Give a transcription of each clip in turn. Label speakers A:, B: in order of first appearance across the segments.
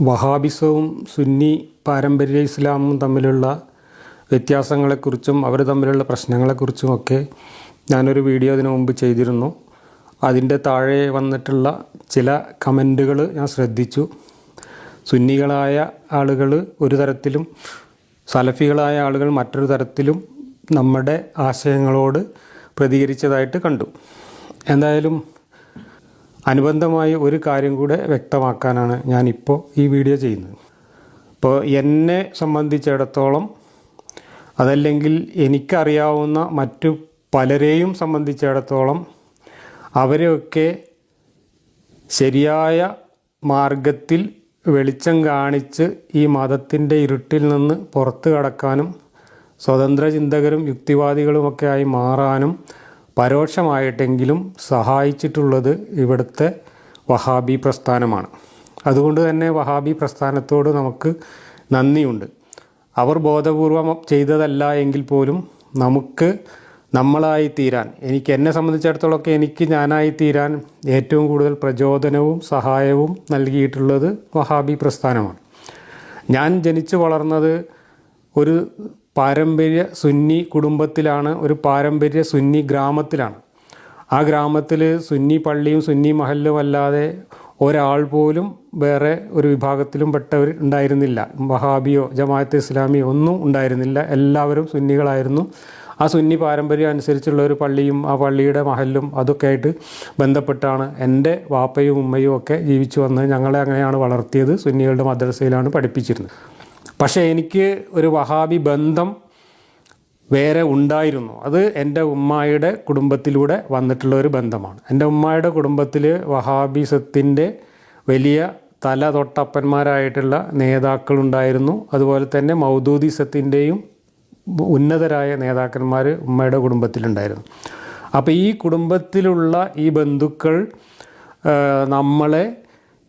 A: വഹാബിസവും സുന്നി പാരമ്പര്യ ഇസ്ലാമും തമ്മിലുള്ള വ്യത്യാസങ്ങളെക്കുറിച്ചും അവർ തമ്മിലുള്ള പ്രശ്നങ്ങളെക്കുറിച്ചുമൊക്കെ ഞാനൊരു വീഡിയോ അതിനു മുമ്പ് ചെയ്തിരുന്നു. അതിന്റെ താഴെ വന്നിട്ടുള്ള ചില കമന്റുകൾ ഞാൻ ശ്രദ്ധിച്ചു. സുന്നികളായ ആളുകൾ ഒരു തരത്തിലും സലഫികളായ ആളുകൾ മറ്റൊരു തരത്തിലും നമ്മുടെ ആശയങ്ങളോട് പ്രതികരിച്ചതായിട്ട് കണ്ടു. എന്തായാലും അനുബന്ധമായി ഒരു കാര്യം കൂടെ വ്യക്തമാക്കാനാണ് ഞാനിപ്പോൾ ഈ വീഡിയോ ചെയ്യുന്നത്. ഇപ്പോൾ എന്നെ സംബന്ധിച്ചിടത്തോളം അതല്ലെങ്കിൽ എനിക്കറിയാവുന്ന മറ്റു പലരെയും സംബന്ധിച്ചിടത്തോളം അവരെയൊക്കെ ശരിയായ മാർഗത്തിൽ വെളിച്ചം കാണിച്ച് ഈ മതത്തിന്റെ ഇരുട്ടിൽ നിന്ന് പുറത്തു കടക്കാനും സ്വതന്ത്ര ചിന്തകരും യുക്തിവാദികളുമൊക്കെ ആയി മാറാനും പരോക്ഷമായിട്ടെങ്കിലും സഹായിച്ചിട്ടുള്ളത് ഇവിടുത്തെ വഹാബി പ്രസ്ഥാനമാണ്. അതുകൊണ്ട് തന്നെ വഹാബി പ്രസ്ഥാനത്തോട് നമുക്ക് നന്ദിയുണ്ട്. അവർ ബോധപൂർവം ചെയ്തതല്ല എങ്കിൽ പോലും നമുക്ക് നമ്മളായി തീരാൻ എനിക്ക് എന്നെ സംബന്ധിച്ചിടത്തോളമൊക്കെ എനിക്ക് ഞാനായി തീരാൻ ഏറ്റവും കൂടുതൽ പ്രചോദനവും സഹായവും നൽകിയിട്ടുള്ളത് വഹാബി പ്രസ്ഥാനമാണ്. ഞാൻ ജനിച്ചു വളർന്നത് ഒരു പാരമ്പര്യ സുന്നി കുടുംബത്തിലാണ് ഒരു പാരമ്പര്യ സുന്നി ഗ്രാമത്തിലാണ്. ആ ഗ്രാമത്തിൽ സുന്നി പള്ളിയും സുന്നി മഹലും അല്ലാതെ ഒരാൾ പോലും വേറെ ഒരു വിഭാഗത്തിലും പെട്ടവർ ഉണ്ടായിരുന്നില്ല. വഹാബിയോ ജമാഅത്ത് ഇസ്ലാമിയോ ഒന്നും ഉണ്ടായിരുന്നില്ല. എല്ലാവരും സുന്നികളായിരുന്നു. ആ സുന്നി പാരമ്പര്യം അനുസരിച്ചുള്ള ഒരു പള്ളിയും ആ പള്ളിയുടെ മഹലും അതൊക്കെ ആയിട്ട് ബന്ധപ്പെട്ടാണ് എന്റെ വാപ്പയും ഉമ്മയും ഒക്കെ ജീവിച്ചു വന്ന് ഞങ്ങളെ അങ്ങനെയാണ് വളർത്തിയത്. സുന്നികളുടെ മദ്രസയിലാണ് പഠിപ്പിച്ചിരുന്നത്. പക്ഷേ എനിക്ക് ഒരു വഹാബി ബന്ധം വേറെ ഉണ്ടായിരുന്നു. അത് എന്റെ ഉമ്മായുടെ കുടുംബത്തിലൂടെ വന്നിട്ടുള്ള ഒരു ബന്ധമാണ്. എന്റെ ഉമ്മായുടെ കുടുംബത്തിൽ വഹാബിസത്തിന്റെ വലിയ തല തൊട്ടപ്പന്മാരായിട്ടുള്ള നേതാക്കളുണ്ടായിരുന്നു. അതുപോലെ തന്നെ മൗദൂദിസത്തിന്റെയും ഉന്നതരായ നേതാക്കന്മാർ ഉമ്മയുടെ കുടുംബത്തിലുണ്ടായിരുന്നു. അപ്പോൾ ഈ കുടുംബത്തിലുള്ള ഈ ബന്ധുക്കൾ നമ്മളെ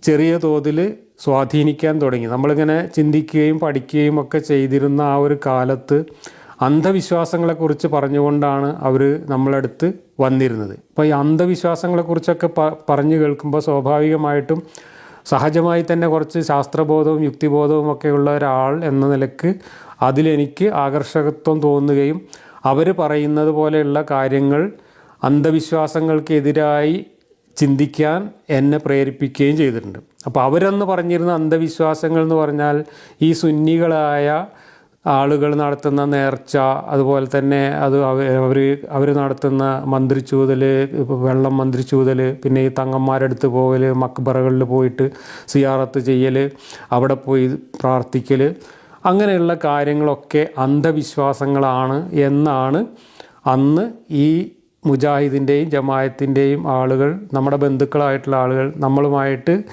A: ചെറിയ തോതിൽ സ്വാധീനിക്കാൻ തുടങ്ങി. നമ്മളിങ്ങനെ ചിന്തിക്കുകയും പഠിക്കുകയും ഒക്കെ ചെയ്തിരുന്ന ആ ഒരു കാലത്ത് അന്ധവിശ്വാസങ്ങളെക്കുറിച്ച് പറഞ്ഞുകൊണ്ടാണ് അവർ നമ്മളടുത്ത് വന്നിരുന്നത്. അപ്പോൾ ഈ അന്ധവിശ്വാസങ്ങളെക്കുറിച്ചൊക്കെ പ പറഞ്ഞു കേൾക്കുമ്പോൾ സ്വാഭാവികമായിട്ടും സഹജമായി തന്നെ കുറച്ച് ശാസ്ത്രബോധവും യുക്തിബോധവും ഒക്കെ ഉള്ള ഒരാൾ എന്ന നിലയ്ക്ക് അതിലെനിക്ക് ആകർഷകത്വം തോന്നുകയും അവർ പറയുന്നത് പോലെയുള്ള കാര്യങ്ങൾ അന്ധവിശ്വാസങ്ങൾക്കെതിരായി ചിന്തിക്കാൻ എന്നെ പ്രേരിപ്പിക്കുകയും ചെയ്തിട്ടുണ്ട്. അപ്പോൾ അവരെന്ന് പറഞ്ഞിരുന്ന അന്ധവിശ്വാസങ്ങൾ എന്ന് പറഞ്ഞാൽ ഈ സുന്നികളായ ആളുകൾ നടത്തുന്ന നേർച്ച അതുപോലെ തന്നെ അത് അവർ അവർ നടത്തുന്ന മന്ത്രിച്ചൂതൽ വെള്ളം മന്ത്രിച്ചൂതൽ പിന്നെ ഈ തങ്ങന്മാരെടുത്ത് പോകൽ മക്ബറകളിൽ പോയിട്ട് സിയാറത്ത് ചെയ്യൽ അവിടെ പോയി പ്രാർത്ഥിക്കൽ അങ്ങനെയുള്ള കാര്യങ്ങളൊക്കെ അന്ധവിശ്വാസങ്ങളാണ് എന്നാണ് അന്ന് ഈ മുജാഹിദിന്റെയും ജമായത്തിന്റെയും ആളുകൾ നമ്മുടെ ബന്ധുക്കളായിട്ടുള്ള ആളുകൾ നമ്മളുമായിട്ട്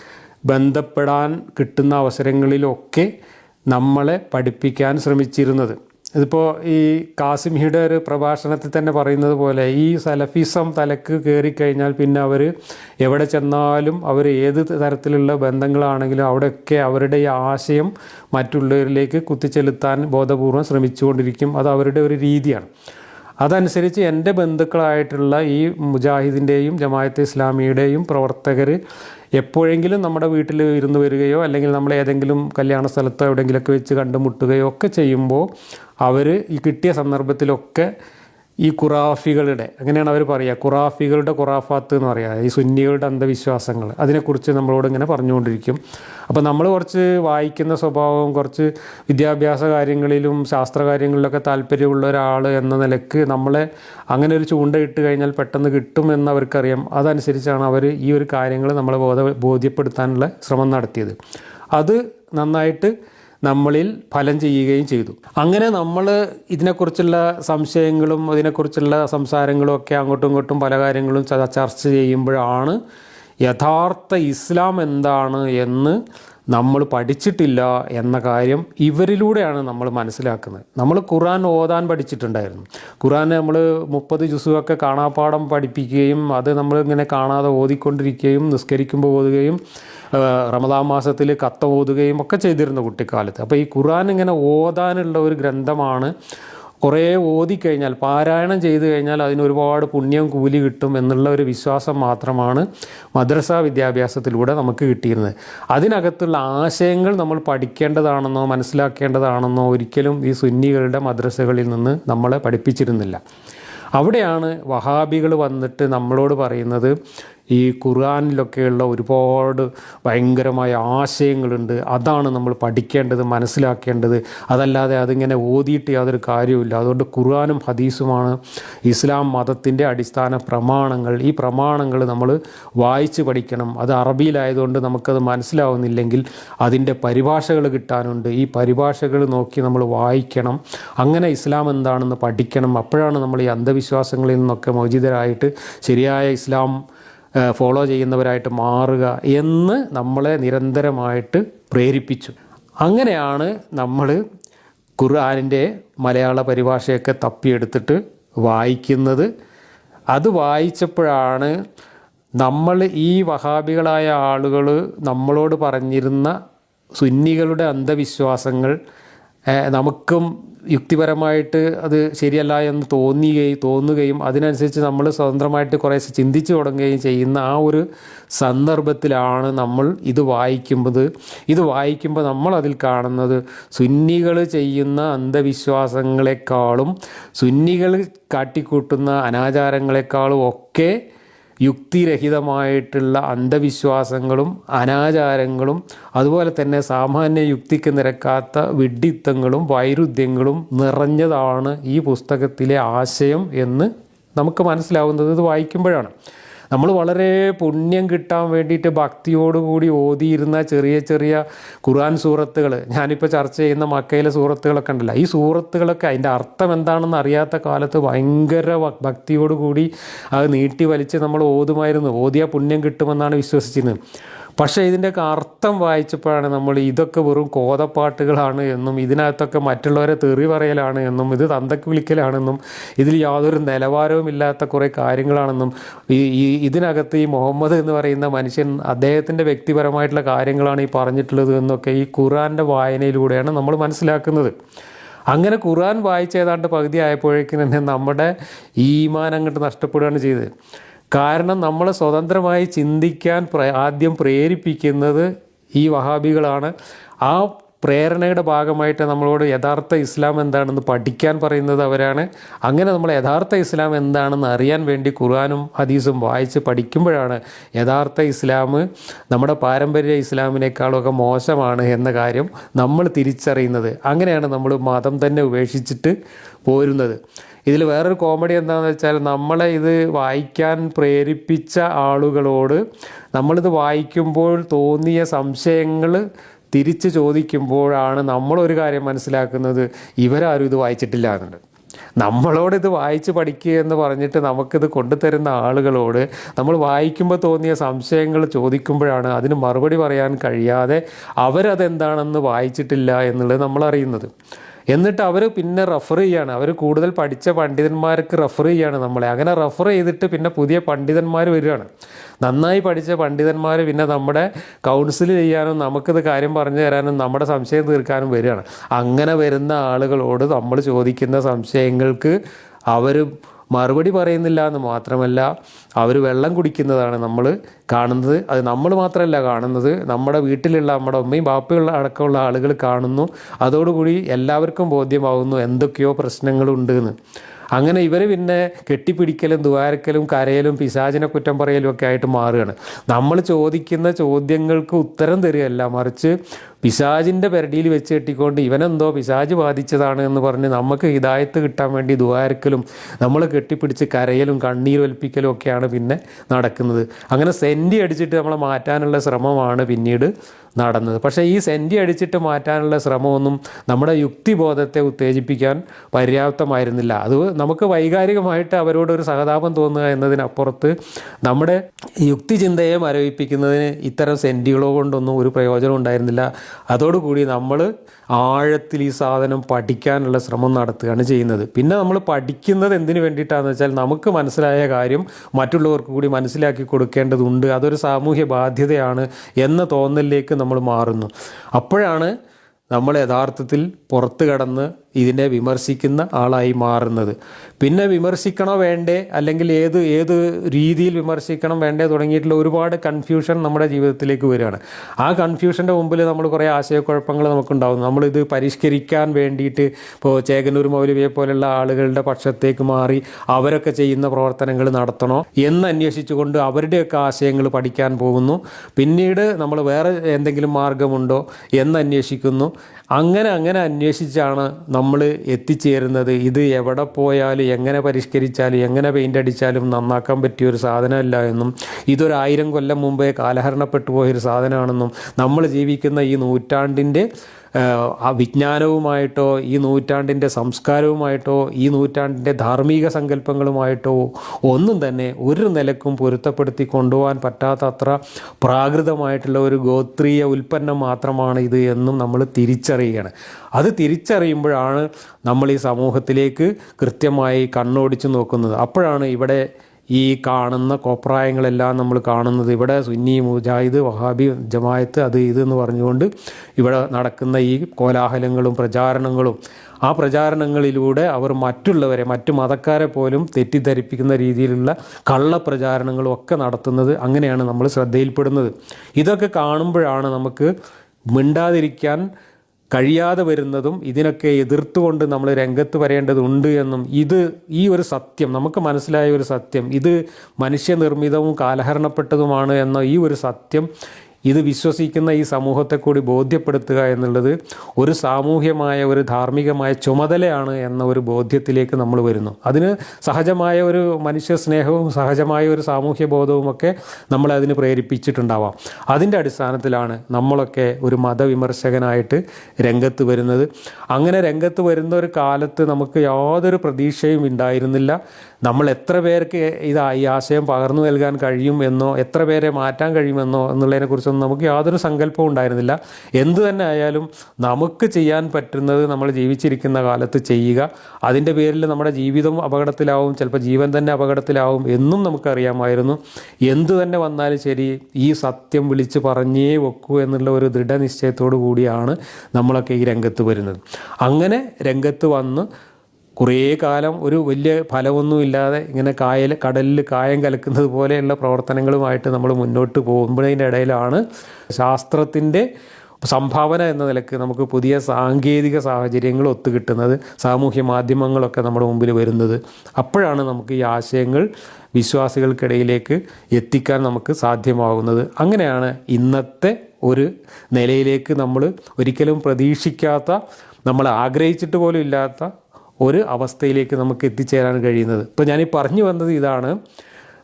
A: ബന്ധപ്പെടാൻ കിട്ടുന്ന അവസരങ്ങളിലൊക്കെ നമ്മളെ പഠിപ്പിക്കാൻ ശ്രമിച്ചിരുന്നത്. ഇതിപ്പോൾ ഈ കാസിംഹിയുടെ ഒരു പ്രഭാഷണത്തിൽ തന്നെ പറയുന്നത് പോലെ ഈ സലഫിസം തലക്ക് കയറിക്കഴിഞ്ഞാൽ പിന്നെ അവർ എവിടെ ചെന്നാലും അവർ ഏത് തരത്തിലുള്ള ബന്ധങ്ങളാണെങ്കിലും അവിടെയൊക്കെ അവരുടെ ആശയം മറ്റുള്ളവരിലേക്ക് കുത്തിച്ചെലുത്താൻ ബോധപൂർവം ശ്രമിച്ചുകൊണ്ടിരിക്കും. അത് അവരുടെ ഒരു രീതിയാണ്. അതനുസരിച്ച് എന്റെ ബന്ധുക്കളായിട്ടുള്ള ഈ മുജാഹിദിന്റെയും ജമാഅത്തെ ഇസ്ലാമിയുടെയും പ്രവർത്തകർ എപ്പോഴെങ്കിലും നമ്മുടെ വീട്ടിൽ ഇരുന്ന് വരികയോ അല്ലെങ്കിൽ നമ്മൾ ഏതെങ്കിലും കല്യാണ സ്ഥലത്തോ എവിടെയെങ്കിലുമൊക്കെ വെച്ച് കണ്ടുമുട്ടുകയോ ഒക്കെ ചെയ്യുമ്പോൾ അവർ ഈ കിട്ടിയ സന്ദർഭത്തിലൊക്കെ ഈ ഖുറാഫികളുടെ അങ്ങനെയാണ് അവർ പറയുക ഖുറാഫികളുടെ ഖുറാഫാത്ത് എന്ന് പറയുക ഈ സുന്നികളുടെ അന്ധവിശ്വാസങ്ങൾ അതിനെക്കുറിച്ച് നമ്മളോട് ഇങ്ങനെ പറഞ്ഞുകൊണ്ടിരിക്കും. അപ്പോൾ നമ്മൾ കുറച്ച് വായിക്കുന്ന സ്വഭാവം കുറച്ച് വിദ്യാഭ്യാസ കാര്യങ്ങളിലും ശാസ്ത്ര കാര്യങ്ങളിലൊക്കെ താല്പര്യമുള്ള ഒരാൾ എന്ന നിലയ്ക്ക് നമ്മളെ അങ്ങനെ ഒരു ചൂണ്ടയിട്ട് കഴിഞ്ഞാൽ പെട്ടെന്ന് കിട്ടുമെന്ന് അവർക്കറിയാം. അതനുസരിച്ചാണ് അവർ ഈ ഒരു കാര്യങ്ങൾ നമ്മളെ ബോധ ബോധ്യപ്പെടുത്താനുള്ള ശ്രമം നടത്തിയത്. അത് നന്നായിട്ട് നമ്മളിൽ ഫലം ചെയ്യുകയും ചെയ്തു. അങ്ങനെ നമ്മൾ ഇതിനെക്കുറിച്ചുള്ള സംശയങ്ങളും അതിനെക്കുറിച്ചുള്ള സംസാരങ്ങളും ഒക്കെ അങ്ങോട്ടും ഇങ്ങോട്ടും പല കാര്യങ്ങളും ചർച്ച ചെയ്യുമ്പോഴാണ് യഥാർത്ഥ ഇസ്ലാം എന്താണ് എന്ന് നമ്മൾ പഠിച്ചിട്ടില്ല എന്ന കാര്യം ഇവരിലൂടെയാണ് നമ്മൾ മനസ്സിലാക്കുന്നത്. നമ്മൾ ഖുറാൻ ഓതാൻ പഠിച്ചിട്ടുണ്ടായിരുന്നു. ഖുറാൻ നമ്മൾ മുപ്പത് ജുസുവൊക്കെ കാണാപ്പാടം പഠിപ്പിക്കുകയും അത് നമ്മൾ ഇങ്ങനെ കാണാതെ ഓതിക്കൊണ്ടിരിക്കുകയും നിസ്കരിക്കുമ്പോൾ ഓതുകയും റമദാൻ മാസത്തിൽ കത്ത ഓതുകയും ഒക്കെ ചെയ്തിരുന്നു കുട്ടിക്കാലത്ത്. അപ്പോൾ ഈ ഖുറാൻ ഇങ്ങനെ ഓതാനുള്ള ഒരു ഗ്രന്ഥമാണ് കുറേ ഓതി കഴിഞ്ഞാൽ പാരായണം ചെയ്തു കഴിഞ്ഞാൽ അതിന് ഒരുപാട് പുണ്യം കൂലി കിട്ടും എന്നുള്ള ഒരു വിശ്വാസം മാത്രമാണ് മദ്രസ വിദ്യാഭ്യാസത്തിലൂടെ നമുക്ക് കിട്ടിയിരുന്നത്. അതിനകത്തുള്ള ആശയങ്ങൾ നമ്മൾ പഠിക്കേണ്ടതാണെന്നോ മനസ്സിലാക്കേണ്ടതാണെന്നോ ഒരിക്കലും ഈ സുന്നികളുടെ മദ്രസകളിൽ നിന്ന് നമ്മളെ പഠിപ്പിച്ചിരുന്നില്ല. അവിടെയാണ് വഹാബികൾ വന്നിട്ട് നമ്മളോട് പറയുന്നത് ഈ ഖുർആാനിലൊക്കെയുള്ള ഒരുപാട് ഭയങ്കരമായ ആശയങ്ങളുണ്ട്. അതാണ് നമ്മൾ പഠിക്കേണ്ടത് മനസ്സിലാക്കേണ്ടത്. അതല്ലാതെ അതിങ്ങനെ ഓതിയിട്ട് യാതൊരു കാര്യവുമില്ല. അതുകൊണ്ട് ഖുർആാനും ഹദീസുമാണ് ഇസ്ലാം മതത്തിന്റെ അടിസ്ഥാന പ്രമാണങ്ങൾ. ഈ പ്രമാണങ്ങൾ നമ്മൾ വായിച്ച് പഠിക്കണം. അത് അറബിയിലായതുകൊണ്ട് നമുക്കത് മനസ്സിലാവുന്നില്ലെങ്കിൽ അതിന്റെ പരിഭാഷകൾ കിട്ടാനുണ്ട്. ഈ പരിഭാഷകൾ നോക്കി നമ്മൾ വായിക്കണം. അങ്ങനെ ഇസ്ലാം എന്താണെന്ന് പഠിക്കണം. അപ്പോഴാണ് നമ്മൾ ഈ അന്ധവിശ്വാസങ്ങളിൽ നിന്നൊക്കെ മോചിതരായിട്ട് ശരിയായ ഇസ്ലാം ഫോളോ ചെയ്യുന്നവരായിട്ട് മാറുക എന്ന് നമ്മളെ നിരന്തരമായിട്ട് പ്രേരിപ്പിച്ചു. അങ്ങനെയാണ് നമ്മൾ ഖുർആാനിന്റെ മലയാള പരിഭാഷയൊക്കെ തപ്പിയെടുത്തിട്ട് വായിക്കുന്നത്. അത് വായിച്ചപ്പോഴാണ് നമ്മൾ ഈ വഹാബികളായ ആളുകൾ നമ്മളോട് പറഞ്ഞിരുന്ന സുന്നികളുടെ അന്ധവിശ്വാസങ്ങൾ നമുക്കും യുക്തിപരമായിട്ട് അത് ശരിയല്ല എന്ന് തോന്നുകയും തോന്നുകയും അതിനനുസരിച്ച് നമ്മൾ സ്വതന്ത്രമായിട്ട് കുറേ ചിന്തിച്ചു തുടങ്ങുകയും ചെയ്യുന്ന ആ ഒരു സന്ദർഭത്തിലാണ് നമ്മൾ ഇത് വായിക്കുമ്പോൾ ഇത് വായിക്കുമ്പോൾ നമ്മൾ അതിൽ കാണുന്നത് സുന്നികൾ ചെയ്യുന്ന അന്ധവിശ്വാസങ്ങളെക്കാളും സുന്നികൾ കാട്ടിക്കൂട്ടുന്ന അനാചാരങ്ങളെക്കാളും ഒക്കെ യുക്തിരഹിതമായിട്ടുള്ള അന്ധവിശ്വാസങ്ങളും അനാചാരങ്ങളും അതുപോലെ തന്നെ സാമാന്യ യുക്തിക്ക് നിരക്കാത്ത വിഡ്ഢിത്തങ്ങളും വൈരുദ്ധ്യങ്ങളും നിറഞ്ഞതാണ് ഈ പുസ്തകത്തിലെ ആശയം എന്ന് നമുക്ക് മനസ്സിലാവുന്നത് ഇത് വായിക്കുമ്പോഴാണ്. നമ്മൾ വളരെ പുണ്യം കിട്ടാൻ വേണ്ടിയിട്ട് ഭക്തിയോടുകൂടി ഓതിയിരുന്ന ചെറിയ ചെറിയ ഖുർആൻ സൂറത്തുകൾ. ഞാനിപ്പോൾ ചർച്ച ചെയ്യുന്ന മക്കയിലെ സൂറത്തുകളൊക്കെ ഉണ്ടല്ലോ. ഈ സൂറത്തുകളൊക്കെ അതിന്റെ അർത്ഥം എന്താണെന്ന് അറിയാത്ത കാലത്ത് ഭയങ്കര ഭക്തിയോടുകൂടി അത് നീട്ടി വലിച്ച് നമ്മൾ ഓതുമായിരുന്നു. ഓതിയാൽ പുണ്യം കിട്ടുമെന്നാണ് വിശ്വസിച്ചിരുന്നത്. പക്ഷേ ഇതിന്റെയൊക്കെ അർത്ഥം വായിച്ചപ്പോഴാണ് നമ്മൾ ഇതൊക്കെ വെറും കോതപ്പാട്ടുകളാണ് എന്നും ഇതിനകത്തൊക്കെ മറ്റുള്ളവരെ തെറി പറയലാണ് എന്നും ഇത് തന്തക്ക് വിളിക്കലാണെന്നും ഇതിൽ യാതൊരു നിലവാരവും ഇല്ലാത്ത കുറേ കാര്യങ്ങളാണെന്നും ഈ ഇതിനകത്ത് ഈ മുഹമ്മദ് എന്ന് പറയുന്ന മനുഷ്യൻ അദ്ദേഹത്തിന്റെ വ്യക്തിപരമായിട്ടുള്ള കാര്യങ്ങളാണ് ഈ പറഞ്ഞിട്ടുള്ളത് എന്നൊക്കെ ഈ ഖുറാന്റെ വായനയിലൂടെയാണ് നമ്മൾ മനസ്സിലാക്കുന്നത്. അങ്ങനെ ഖുർആൻ വായിച്ച ഏതാണ്ട് പകുതി ആയപ്പോഴേക്കും തന്നെ നമ്മുടെ ഈമാൻ അങ്ങോട്ട് നഷ്ടപ്പെടുകയാണ് ചെയ്തത്. കാരണം നമ്മളെ സ്വതന്ത്രമായി ചിന്തിക്കാൻ ആദ്യം പ്രേരിപ്പിക്കുന്നത് ഈ വഹാബികളാണ്. ആ പ്രേരണയുടെ ഭാഗമായിട്ട് നമ്മളോട് യഥാർത്ഥ ഇസ്ലാം എന്താണെന്ന് പഠിക്കാൻ പറയുന്നത് അവരാണ്. അങ്ങനെ നമ്മൾ യഥാർത്ഥ ഇസ്ലാം എന്താണെന്ന് അറിയാൻ വേണ്ടി ഖുർആാനും ഹദീസും വായിച്ച് പഠിക്കുമ്പോഴാണ് യഥാർത്ഥ ഇസ്ലാം നമ്മുടെ പാരമ്പര്യ ഇസ്ലാമിനേക്കാളൊക്കെ മോശമാണ് എന്ന കാര്യം നമ്മൾ തിരിച്ചറിയുന്നത്. അങ്ങനെയാണ് നമ്മൾ മതം തന്നെ ഉപേക്ഷിച്ചിട്ട് പോരുന്നത്. ഇതിൽ വേറൊരു കോമഡി എന്താണെന്ന് വെച്ചാൽ നമ്മളെ ഇത് വായിക്കാൻ പ്രേരിപ്പിച്ച ആളുകളോട് നമ്മളിത് വായിക്കുമ്പോൾ തോന്നിയ സംശയങ്ങൾ തിരിച്ച് ചോദിക്കുമ്പോഴാണ് നമ്മളൊരു കാര്യം മനസ്സിലാക്കുന്നത് ഇവരാരും ഇത് വായിച്ചിട്ടില്ല എന്നുള്ളത്. നമ്മളോട് ഇത് വായിച്ച് പഠിക്കുക എന്ന് പറഞ്ഞിട്ട് നമുക്കിത് കൊണ്ടുതരുന്ന ആളുകളോട് നമ്മൾ വായിക്കുമ്പോൾ തോന്നിയ സംശയങ്ങൾ ചോദിക്കുമ്പോഴാണ് അതിന് മറുപടി പറയാൻ കഴിയാതെ അവരതെന്താണെന്ന് വായിച്ചിട്ടില്ല എന്നുള്ളത് നമ്മൾ അറിയുന്നത് എന്നിട്ട് അവർ പിന്നെ റഫർ ചെയ്യാണ്. അവർ കൂടുതൽ പഠിച്ച പണ്ഡിതന്മാർക്ക് റഫർ ചെയ്യാണ് നമ്മളെ. അങ്ങനെ റഫർ ചെയ്തിട്ട് പിന്നെ പുതിയ പണ്ഡിതന്മാർ വരികയാണ്. നന്നായി പഠിച്ച പണ്ഡിതന്മാർ പിന്നെ നമ്മുടെ കൗൺസിൽ ചെയ്യാനും നമുക്കിത് കാര്യം പറഞ്ഞു തരാനും നമ്മുടെ സംശയം തീർക്കാനും വരികയാണ്. അങ്ങനെ വരുന്ന ആളുകളോട് നമ്മൾ ചോദിക്കുന്ന സംശയങ്ങൾക്ക് അവർ മറുപടി പറയുന്നില്ല എന്ന് മാത്രമല്ല അവർ വെള്ളം കുടിക്കുന്നതാണ് നമ്മൾ കാണുന്നത്. അത് നമ്മൾ മാത്രമല്ല കാണുന്നത്. നമ്മുടെ വീട്ടിലുള്ള നമ്മുടെ ഉമ്മയും ബാപ്പയുള്ള അടക്കമുള്ള ആളുകൾ കാണുന്നു. അതോടുകൂടി എല്ലാവർക്കും ബോധ്യമാവുന്നു എന്തൊക്കെയോ പ്രശ്നങ്ങളുണ്ട് എന്ന്. അങ്ങനെ ഇവർ പിന്നെ കെട്ടിപ്പിടിക്കലും ദ്വാരക്കലും കരയലും പിശാചിനെ കുറ്റം പറയലും ഒക്കെ ആയിട്ട് മാറുകയാണ്. നമ്മൾ ചോദിക്കുന്ന ചോദ്യങ്ങൾക്ക് ഉത്തരം തരികയല്ല മറിച്ച് പിശാജിന്റെ പെരടിയിൽ വെച്ച് കെട്ടിക്കൊണ്ട് ഇവനെന്തോ പിശാജ് ബാധിച്ചതാണ് എന്ന് പറഞ്ഞ് നമുക്ക് ഹിതായത്ത് കിട്ടാൻ വേണ്ടി ദ്വാരക്കലും നമ്മൾ കെട്ടിപ്പിടിച്ച് കരയലും കണ്ണീർ ഒലിപ്പിക്കലും ഒക്കെയാണ് പിന്നെ നടക്കുന്നത്. അങ്ങനെ സെന്റി അടിച്ചിട്ട് നമ്മളെ മാറ്റാനുള്ള ശ്രമമാണ് പിന്നീട് നടന്നത്. പക്ഷേ ഈ സെന്റി അടിച്ചിട്ട് മാറ്റാനുള്ള ശ്രമമൊന്നും നമ്മുടെ യുക്തിബോധത്തെ ഉത്തേജിപ്പിക്കാൻ പര്യാപ്തമായിരുന്നില്ല. അത് നമുക്ക് വൈകാരികമായിട്ട് അവരോടൊരു സഹതാപം തോന്നുക എന്നതിനപ്പുറത്ത് നമ്മുടെ യുക്തിചിന്തയെ മരവിപ്പിക്കുന്നതിന് ഇത്തരം സെന്റികളോ കൊണ്ടൊന്നും ഒരു പ്രയോജനം ഉണ്ടായിരുന്നില്ല. അതോടുകൂടി നമ്മൾ ആഴത്തിൽ ഈ സാധനം പഠിക്കാനുള്ള ശ്രമം നടത്തുകയാണ് ചെയ്യുന്നത്. പിന്നെ നമ്മൾ പഠിക്കുന്നത് എന്തിനു വേണ്ടിയിട്ടാണെന്ന് വെച്ചാൽ നമുക്ക് മനസ്സിലായ കാര്യം മറ്റുള്ളവർക്ക് കൂടി മനസ്സിലാക്കി കൊടുക്കേണ്ടതുണ്ട്. അതൊരു സാമൂഹ്യ ബാധ്യതയാണ് എന്ന തോന്നലിലേക്ക് നമ്മൾ മാറുന്നു. അപ്പോഴാണ് നമ്മൾ യഥാർത്ഥത്തിൽ പുറത്ത് കടന്ന് ഇതിനെ വിമർശിക്കുന്ന ആളായി മാറുന്നത്. പിന്നെ വിമർശിക്കണോ വേണ്ടേ? അല്ലെങ്കിൽ ഏത് ഏത് രീതിയിൽ വിമർശിക്കണം വേണ്ടേ തുടങ്ങിയിട്ടുള്ള ഒരുപാട് കൺഫ്യൂഷൻ നമ്മുടെ ജീവിതത്തിലേക്ക് വരികയാണ്. ആ കൺഫ്യൂഷന്റെ മുമ്പിൽ നമ്മൾ കുറേ ആശയക്കുഴപ്പങ്ങൾ നമുക്കുണ്ടാകും നമ്മളിത് പരിഷ്കരിക്കാൻ വേണ്ടിയിട്ട് ഇപ്പോൾ ചേകനൂർ മൗലവിയെ പോലുള്ള ആളുകളുടെ പക്ഷത്തേക്ക് മാറി അവരൊക്കെ ചെയ്യുന്ന പ്രവർത്തനങ്ങൾ നടത്തണോ എന്ന് അന്വേഷിച്ചുകൊണ്ട് അവരുടെയൊക്കെ ആശയങ്ങൾ പഠിക്കാൻ പോകുന്നു. പിന്നീട് നമ്മൾ വേറെ എന്തെങ്കിലും മാർഗമുണ്ടോ എന്ന് അന്വേഷിക്കുന്നു. അങ്ങനെ അങ്ങനെ അന്വേഷിച്ചാണ് നമ്മൾ എത്തിച്ചേരുന്നത്. ഇത് എവിടെ പോയാലും എങ്ങനെ പരിഷ്കരിച്ചാലും എങ്ങനെ പെയിന്റ് അടിച്ചാലും നന്നാക്കാൻ പറ്റിയ ഒരു സാധനമല്ല എന്നും ഇതൊരായിരം കൊല്ലം മുമ്പേ കാലഹരണപ്പെട്ടു പോയൊരു സാധനമാണെന്നും നമ്മൾ ജീവിക്കുന്ന ഈ നൂറ്റാണ്ടിന്റെ ആ വിജ്ഞാനവുമായിട്ടോ ഈ നൂറ്റാണ്ടിന്റെ സംസ്കാരവുമായിട്ടോ ഈ നൂറ്റാണ്ടിന്റെ ധാർമ്മിക സങ്കല്പങ്ങളുമായിട്ടോ ഒന്നും തന്നെ ഒരു നിലക്കും പൊരുത്തപ്പെടുത്തി കൊണ്ടുപോകാൻ പറ്റാത്ത അത്ര പ്രാകൃതമായിട്ടുള്ള ഒരു ഗോത്രീയ ഉൽപ്പന്നം മാത്രമാണ് ഇത് എന്നും നമ്മൾ തിരിച്ചറിയുകയാണ്. അത് തിരിച്ചറിയുമ്പോഴാണ് നമ്മൾ ഈ സമൂഹത്തിലേക്ക് കൃത്യമായി കണ്ണോടിച്ച് നോക്കുന്നത്. അപ്പോഴാണ് ഇവിടെ ഈ കാണുന്ന കോപ്രായങ്ങളെല്ലാം നമ്മൾ കാണുന്നത് ഇവിടെ സുന്നി മുജാഹിദ് വഹാബി ജമായത്ത് അത് ഇത് എന്ന് പറഞ്ഞുകൊണ്ട് ഇവിടെ നടക്കുന്ന ഈ കോലാഹലങ്ങളും പ്രചാരണങ്ങളും ആ പ്രചാരണങ്ങളിലൂടെ അവർ മറ്റുള്ളവരെ മറ്റു മതക്കാരെ പോലും തെറ്റിദ്ധരിപ്പിക്കുന്ന രീതിയിലുള്ള കള്ള കള്ളപ്രചാരണങ്ങളും ഒക്കെ നടത്തുന്നത് അങ്ങനെയാണ് നമ്മൾ ശ്രദ്ധയിൽപ്പെടുന്നത്. ഇതൊക്കെ കാണുമ്പോഴാണ് നമുക്ക് മിണ്ടാതിരിക്കാൻ കഴിയാതെ വരുന്നതും ഇതിനൊക്കെ എതിർത്തുകൊണ്ട് നമ്മൾ രംഗത്ത് വരേണ്ടതുണ്ട് എന്നും ഇത് ഈ ഒരു സത്യം നമുക്ക് മനസ്സിലായ ഒരു സത്യം ഇത് മനുഷ്യനിർമ്മിതവും കാലഹരണപ്പെട്ടതുമാണ് എന്ന ഈ ഒരു സത്യം ഇത് വിശ്വസിക്കുന്ന ഈ സമൂഹത്തെ കൂടി ബോധ്യപ്പെടുത്തുക എന്നുള്ളത് ഒരു സാമൂഹ്യമായ ഒരു ധാർമ്മികമായ ചുമതലയാണ് എന്ന ഒരു ബോധ്യത്തിലേക്ക് നമ്മൾ വരുന്നു. അതിന് സഹജമായ ഒരു മനുഷ്യ സ്നേഹവും സഹജമായ ഒരു സാമൂഹ്യ ബോധവും ഒക്കെ നമ്മളെ അതിന് പ്രേരിപ്പിച്ചിട്ടുണ്ടാവാം. അതിന്റെ അടിസ്ഥാനത്തിലാണ് നമ്മളൊക്കെ ഒരു മതവിമർശകനായിട്ട് രംഗത്ത് വരുന്നത്. അങ്ങനെ രംഗത്ത് വരുന്ന ഒരു കാലത്ത് നമുക്ക് യാതൊരു പ്രതീക്ഷയും ഉണ്ടായിരുന്നില്ല. നമ്മൾ എത്ര പേർക്ക് ഇത് ഈ ആശയം പകർന്നു നൽകാൻ കഴിയും എന്നോ എത്ര പേരെ മാറ്റാൻ കഴിയുമെന്നോ എന്നുള്ളതിനെക്കുറിച്ചൊന്നും നമുക്ക് യാതൊരു സങ്കല്പവും ഉണ്ടായിരുന്നില്ല. എന്തു തന്നെ ആയാലും നമുക്ക് ചെയ്യാൻ പറ്റുന്നത് നമ്മൾ ജീവിച്ചിരിക്കുന്ന കാലത്ത് ചെയ്യുക. അതിന്റെ പേരിൽ നമ്മുടെ ജീവിതം അപകടത്തിലാവും ചിലപ്പോൾ ജീവൻ തന്നെ അപകടത്തിലാവും എന്നും നമുക്കറിയാമായിരുന്നു. എന്തു തന്നെ വന്നാലും ശരി ഈ സത്യം വിളിച്ച് പറഞ്ഞേ വെക്കൂ എന്നുള്ള ഒരു ദൃഢനിശ്ചയത്തോടു കൂടിയാണ് നമ്മളൊക്കെ ഈ രംഗത്ത് വരുന്നത്. അങ്ങനെ രംഗത്ത് വന്ന് കുറേ കാലം ഒരു വലിയ ഫലമൊന്നുമില്ലാതെ ഇങ്ങനെ കായൽ കടലിൽ കായം കലക്കുന്നത് പോലെയുള്ള പ്രവർത്തനങ്ങളുമായിട്ട് നമ്മൾ മുന്നോട്ട് പോകുമ്പോഴതിന്റെ ഇടയിലാണ് ശാസ്ത്രത്തിന്റെ സംഭാവന എന്ന നിലയ്ക്ക് നമുക്ക് പുതിയ സാങ്കേതിക സാഹചര്യങ്ങൾ ഒത്തുകിട്ടുന്നത് സാമൂഹ്യ മാധ്യമങ്ങളൊക്കെ നമ്മുടെ മുമ്പിൽ വരുന്നത്. അപ്പോഴാണ് നമുക്ക് ഈ ആശയങ്ങൾ വിശ്വാസികൾക്കിടയിലേക്ക് എത്തിക്കാൻ നമുക്ക് സാധ്യമാകുന്നത് അങ്ങനെയാണ് ഇന്നത്തെ ഒരു നിലയിലേക്ക് നമ്മൾ ഒരിക്കലും പ്രതീക്ഷിക്കാത്ത നമ്മൾ ആഗ്രഹിച്ചിട്ട് പോലും ഇല്ലാത്ത ഒരു അവസ്ഥയിലേക്ക് നമുക്ക് എത്തിച്ചേരാൻ കഴിയുന്നത്. ഇപ്പോൾ ഞാനീ പറഞ്ഞു വന്നത് ഇതാണ്.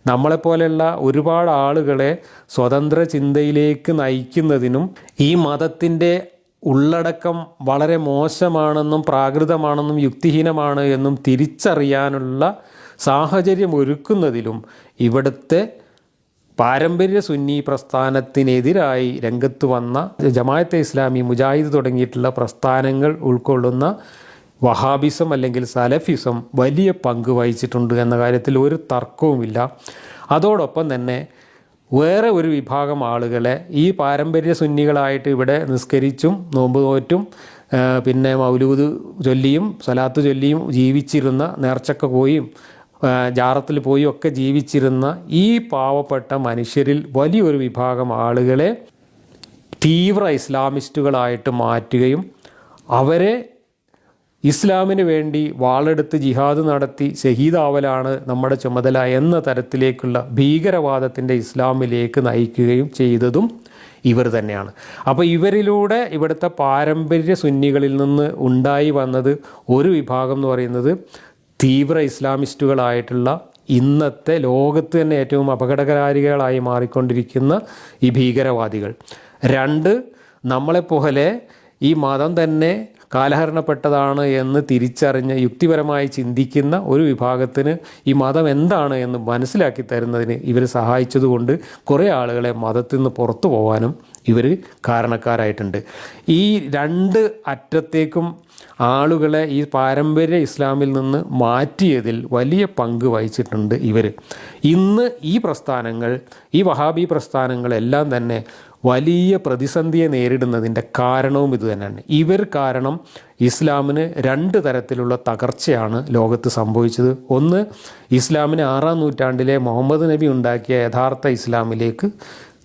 A: നമ്മളെപ്പോലെയുള്ള ഒരുപാട് ആളുകളെ സ്വതന്ത്ര ചിന്തയിലേക്ക് നയിക്കുന്നതിനും ഈ മതത്തിന്റെ ഉള്ളടക്കം വളരെ മോശമാണെന്നും പ്രാകൃതമാണെന്നും യുക്തിഹീനമാണ് എന്നും തിരിച്ചറിയാനുള്ള സാഹചര്യം ഒരുക്കുന്നതിലും ഇവിടുത്തെ പാരമ്പര്യ സുന്നി പ്രസ്ഥാനത്തിനെതിരായി രംഗത്ത് വന്ന ജമായത്തെ ഇസ്ലാമി മുജാഹിദ് തുടങ്ങിയിട്ടുള്ള പ്രസ്ഥാനങ്ങൾ ഉൾക്കൊള്ളുന്ന വഹാബിസം അല്ലെങ്കിൽ സലഫിസം വലിയ പങ്ക് വഹിച്ചിട്ടുണ്ട് എന്ന കാര്യത്തിൽ ഒരു തർക്കവുമില്ല. അതോടൊപ്പം തന്നെ വേറെ ഒരു വിഭാഗം ആളുകളെ ഈ പാരമ്പര്യ സുന്നികളായിട്ട് ഇവിടെ നിസ്കരിച്ചും നോമ്പ് നോറ്റും പിന്നെ മൗലൂദ് ചൊല്ലിയും സലാത്ത് ചൊല്ലിയും ജീവിച്ചിരുന്ന നേർച്ചക്ക പോയും ജാറത്തിൽ പോയി ഒക്കെ ജീവിച്ചിരുന്ന ഈ പാവപ്പെട്ട മനുഷ്യരിൽ വലിയൊരു വിഭാഗം ആളുകളെ തീവ്ര ഇസ്ലാമിസ്റ്റുകളായിട്ട് മാറ്റുകയും അവരെ ഇസ്ലാമിന് വേണ്ടി വാളെടുത്ത് ജിഹാദ് നടത്തി ഷഹീദാവലാണ് നമ്മുടെ ചുമതല എന്ന തരത്തിലേക്കുള്ള ഭീകരവാദത്തിന്റെ ഇസ്ലാമിലേക്ക് നയിക്കുകയും ചെയ്തതും ഇവർ തന്നെയാണ്. അപ്പോൾ ഇവരിലൂടെ ഇവിടുത്തെ പാരമ്പര്യ സുന്നികളിൽ നിന്ന് ഉണ്ടായി വന്നത് ഒരു വിഭാഗം എന്ന് പറയുന്നത് തീവ്ര ഇസ്ലാമിസ്റ്റുകളായിട്ടുള്ള ഇന്നത്തെ ലോകത്ത് തന്നെ ഏറ്റവും അപകടകാരികളായി മാറിക്കൊണ്ടിരിക്കുന്ന ഈ ഭീകരവാദികൾ. രണ്ട് നമ്മളെപ്പോലെ ഈ മതം തന്നെ കാലഹരണപ്പെട്ടതാണ് എന്ന് തിരിച്ചറിഞ്ഞ് യുക്തിപരമായി ചിന്തിക്കുന്ന ഒരു വിഭാഗത്തിന് ഈ മതം എന്താണ് എന്ന് മനസ്സിലാക്കി തരുന്നതിന് ഇവർ സഹായിച്ചതുകൊണ്ട് കുറേ ആളുകളെ മതത്തിൽ നിന്ന് പുറത്തു പോകാനും ഇവർ കാരണക്കാരായിട്ടുണ്ട്. ഈ രണ്ട് അറ്റത്തേക്കും ആളുകളെ ഈ പാരമ്പര്യ ഇസ്ലാമിൽ നിന്ന് മാറ്റിയതിൽ വലിയ പങ്ക് വഹിച്ചിട്ടുണ്ട് ഇവർ. ഇന്ന് ഈ പ്രസ്ഥാനങ്ങൾ ഈ വഹാബി പ്രസ്ഥാനങ്ങളെല്ലാം തന്നെ വലിയ പ്രതിസന്ധിയെ നേരിടുന്നതിന്റെ കാരണവും ഇത് തന്നെയാണ്. ഇവർ കാരണം ഇസ്ലാമിന് രണ്ട് തരത്തിലുള്ള തകർച്ചയാണ് ലോകത്ത് സംഭവിച്ചത്. ഒന്ന് ഇസ്ലാമിന് ആറാം നൂറ്റാണ്ടിലെ മുഹമ്മദ് നബി ഉണ്ടാക്കിയ യഥാർത്ഥ ഇസ്ലാമിലേക്ക്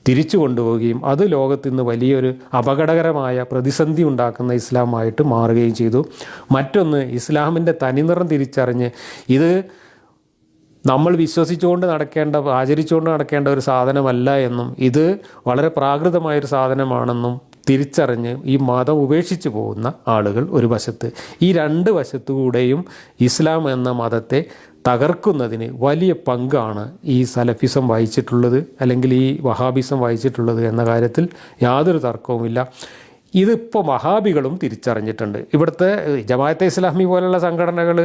A: തിരിച്ചു കൊണ്ടുപോവുകയും അത് ലോകത്ത് ഇന്ന് വലിയൊരു അപകടകരമായ പ്രതിസന്ധി ഉണ്ടാക്കുന്ന ഇസ്ലാമായിട്ട് മാറുകയും ചെയ്തു. മറ്റൊന്ന് ഇസ്ലാമിന്റെ തനിനിറം തിരിച്ചറിഞ്ഞ് ഇത് നമ്മൾ വിശ്വസിച്ചുകൊണ്ട് നടക്കേണ്ട ആചരിച്ചുകൊണ്ട് നടക്കേണ്ട ഒരു സാധനമല്ല എന്നും ഇത് വളരെ പ്രാകൃതമായൊരു സാധനമാണെന്നും തിരിച്ചറിഞ്ഞ് ഈ മതം ഉപേക്ഷിച്ച് പോകുന്ന ആളുകൾ ഒരു വശത്ത്. ഈ രണ്ട് വശത്തുകൂടെയും ഇസ്ലാം എന്ന മതത്തെ തകർക്കുന്നതിന് വലിയ പങ്കാണ് ഈ സലഫിസം വഹിച്ചിട്ടുള്ളത് അല്ലെങ്കിൽ ഈ വഹാബിസം വഹിച്ചിട്ടുള്ളത് എന്ന കാര്യത്തിൽ യാതൊരു തർക്കവുമില്ല. ഇതിപ്പോൾ വഹാബികളും തിരിച്ചറിഞ്ഞിട്ടുണ്ട്. ഇവിടുത്തെ ജമാഅത്തെ ഇസ്ലാമി പോലുള്ള സംഘടനകൾ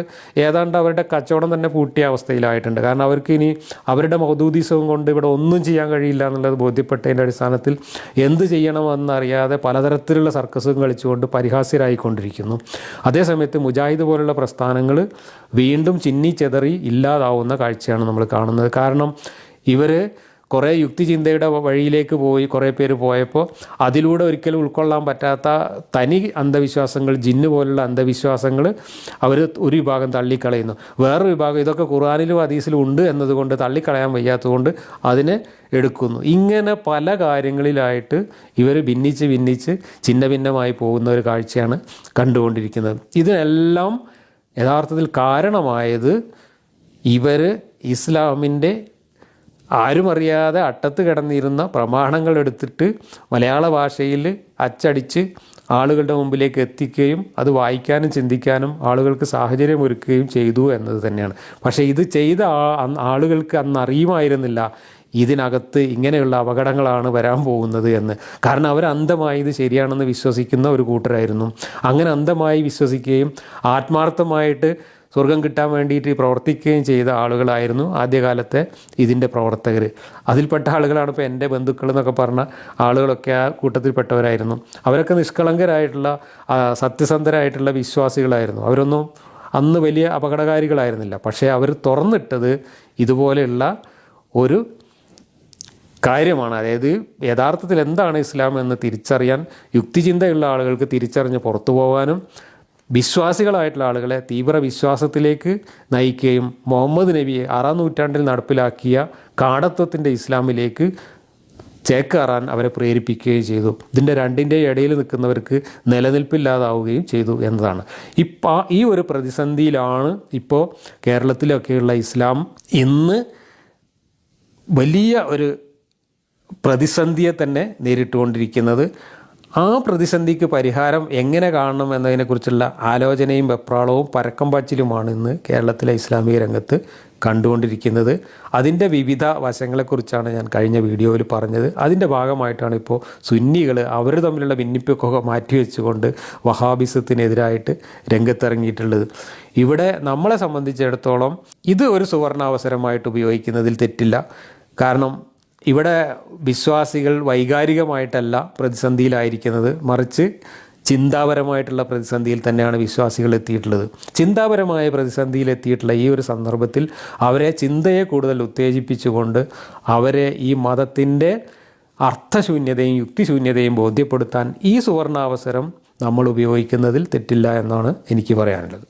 A: ഏതാണ്ട് അവരുടെ കച്ചവടം തന്നെ പൂട്ടിയ അവസ്ഥയിലായിട്ടുണ്ട്. കാരണം അവർക്ക് ഇനി അവരുടെ മൗദൂദീസവും കൊണ്ട് ഇവിടെ ഒന്നും ചെയ്യാൻ കഴിയില്ല എന്നുള്ളത് ബോധ്യപ്പെട്ടതിന്റെ അടിസ്ഥാനത്തിൽ എന്ത് ചെയ്യണമെന്നറിയാതെ പലതരത്തിലുള്ള സർക്കസും കളിച്ചുകൊണ്ട് പരിഹാസ്യരായിക്കൊണ്ടിരിക്കുന്നു. അതേസമയത്ത് മുജാഹിദ് പോലുള്ള പ്രസ്ഥാനങ്ങൾ വീണ്ടും ചിന്നി ചെതറി ഇല്ലാതാവുന്ന കാഴ്ചയാണ് നമ്മൾ കാണുന്നത്. കാരണം ഇവർ കുറേ യുക്തിചിന്തയുടെ വഴിയിലേക്ക് പോയി കുറേ പേര് പോയപ്പോൾ അതിലൂടെ ഒരിക്കലും ഉൾക്കൊള്ളാൻ പറ്റാത്ത തനി അന്ധവിശ്വാസങ്ങൾ ജിന്ന് പോലുള്ള അന്ധവിശ്വാസങ്ങൾ അവർ ഒരു വിഭാഗം തള്ളിക്കളയുന്നു. വേറൊരു വിഭാഗം ഇതൊക്കെ ഖുറാനിലും ഹദീസിലും ഉണ്ട് എന്നതുകൊണ്ട് തള്ളിക്കളയാൻ വയ്യാത്തതുകൊണ്ട് അതിനെ എടുക്കുന്നു. ഇങ്ങനെ പല കാര്യങ്ങളിലായിട്ട് ഇവർ ഭിന്നിച്ച് ഭിന്നിച്ച് ചിന്ന ഭിന്നമായി പോകുന്ന ഒരു കാഴ്ചയാണ് കണ്ടുകൊണ്ടിരിക്കുന്നത്. ഇതിനെല്ലാം യഥാർത്ഥത്തിൽ കാരണമായത് ഇവർ ഇസ്ലാമിന്റെ ആരും അറിയാതെ അട്ടത്ത് കിടന്നിരുന്ന പ്രമാണങ്ങൾ എടുത്തിട്ട് മലയാള ഭാഷയിൽ അച്ചടിച്ച് ആളുകളുടെ മുമ്പിലേക്ക് എത്തിക്കുകയും അത് വായിക്കാനും ചിന്തിക്കാനും ആളുകൾക്ക് സാഹചര്യം ഒരുക്കുകയും ചെയ്തു എന്നത് തന്നെയാണ്. പക്ഷേ ഇത് ചെയ്ത ആളുകൾക്ക് അന്ന് അറിയുമായിരുന്നില്ല ഇതിനകത്ത് ഇങ്ങനെയുള്ള അപകടങ്ങളാണ് വരാൻ പോകുന്നത് എന്ന്. കാരണം അവർ അന്ധമായി ഇത് ശരിയാണെന്ന് വിശ്വസിക്കുന്ന ഒരു കൂട്ടരായിരുന്നു. അങ്ങനെ അന്ധമായി വിശ്വസിക്കുകയും ആത്മാർത്ഥമായിട്ട് സ്വർഗം കിട്ടാൻ വേണ്ടിയിട്ട് പ്രവർത്തിക്കുകയും ചെയ്ത ആളുകളായിരുന്നു ആദ്യകാലത്തെ ഇതിന്റെ പ്രവർത്തകർ. അതിൽപ്പെട്ട ആളുകളാണ് ഇപ്പോൾ എന്റെ ബന്ധുക്കൾ എന്നൊക്കെ പറഞ്ഞ ആളുകളൊക്കെ ആ കൂട്ടത്തിൽപ്പെട്ടവരായിരുന്നു. അവരൊക്കെ നിഷ്കളങ്കരായിട്ടുള്ള സത്യസന്ധരായിട്ടുള്ള വിശ്വാസികളായിരുന്നു. അവരൊന്നും അന്ന് വലിയ അപകടകാരികളായിരുന്നില്ല. പക്ഷേ അവർ തുറന്നിട്ടത് ഇതുപോലെയുള്ള ഒരു കാര്യമാണ്. അതായത് യഥാർത്ഥത്തിൽ എന്താണ് ഇസ്ലാം എന്ന് തിരിച്ചറിയാൻ യുക്തിചിന്തയുള്ള ആളുകൾക്ക് തിരിച്ചറിഞ്ഞ് പുറത്തു പോകാനും വിശ്വാസികളായിട്ടുള്ള ആളുകളെ തീവ്ര വിശ്വാസത്തിലേക്ക് നയിക്കുകയും മുഹമ്മദ് നബിയെ ആറാം നൂറ്റാണ്ടിൽ നടപ്പിലാക്കിയ കാടത്വത്തിന്റെ ഇസ്ലാമിലേക്ക് ചേക്കേറാൻ അവരെ പ്രേരിപ്പിക്കുകയും ചെയ്തു. ഇതിന്റെ രണ്ടിന്റെ ഇടയിൽ നിൽക്കുന്നവർക്ക് നിലനിൽപ്പില്ലാതാവുകയും ചെയ്തു എന്നതാണ്. ഇപ്പോൾ ഈ ഒരു പ്രതിസന്ധിയിലാണ് ഇപ്പോൾ കേരളത്തിലൊക്കെയുള്ള ഇസ്ലാം ഇന്ന് വലിയ ഒരു പ്രതിസന്ധിയെ തന്നെ നേരിട്ടുകൊണ്ടിരിക്കുന്നത്. ആ പ്രതിസന്ധിക്ക് പരിഹാരം എങ്ങനെ കാണണം എന്നതിനെക്കുറിച്ചുള്ള ആലോചനയും വെപ്രാളവും പരക്കം പാച്ചിലുമാണ് ഇന്ന് കേരളത്തിലെ ഇസ്ലാമിക രംഗത്ത് കണ്ടുകൊണ്ടിരിക്കുന്നത്. അതിന്റെ വിവിധ വശങ്ങളെക്കുറിച്ചാണ് ഞാൻ കഴിഞ്ഞ വീഡിയോയിൽ പറഞ്ഞത്. അതിന്റെ ഭാഗമായിട്ടാണ് ഇപ്പോൾ സുന്നികൾ അവർ തമ്മിലുള്ള ഭിന്നിപ്പൊക്കെ മാറ്റിവെച്ചുകൊണ്ട് വഹാബിസത്തിനെതിരായിട്ട് രംഗത്തിറങ്ങിയിട്ടുള്ളത്. ഇവിടെ നമ്മളെ സംബന്ധിച്ചിടത്തോളം ഇത് ഒരു സുവർണാവസരമായിട്ട് ഉപയോഗിക്കുന്നതിൽ തെറ്റില്ല. കാരണം ഇവിടെ വിശ്വാസികൾ വൈകാരികമായിട്ടല്ല പ്രതിസന്ധിയിലായിരിക്കുന്നത്. മറിച്ച് ചിന്താപരമായിട്ടുള്ള പ്രതിസന്ധിയിൽ തന്നെയാണ് വിശ്വാസികൾ എത്തിയിട്ടുള്ളത്. ചിന്താപരമായ പ്രതിസന്ധിയിൽ എത്തിയിട്ടുള്ള ഈ ഒരു സന്ദർഭത്തിൽ അവരെ ചിന്തയെ കൂടുതൽ ഉത്തേജിപ്പിച്ചുകൊണ്ട് അവരെ ഈ മതത്തിന്റെ അർത്ഥശൂന്യതയും യുക്തിശൂന്യതയും ബോധ്യപ്പെടുത്താൻ ഈ സുവർണാവസരം നമ്മൾ ഉപയോഗിക്കുന്നതിൽ തെറ്റില്ല എന്നാണ് എനിക്ക് പറയാനുള്ളത്.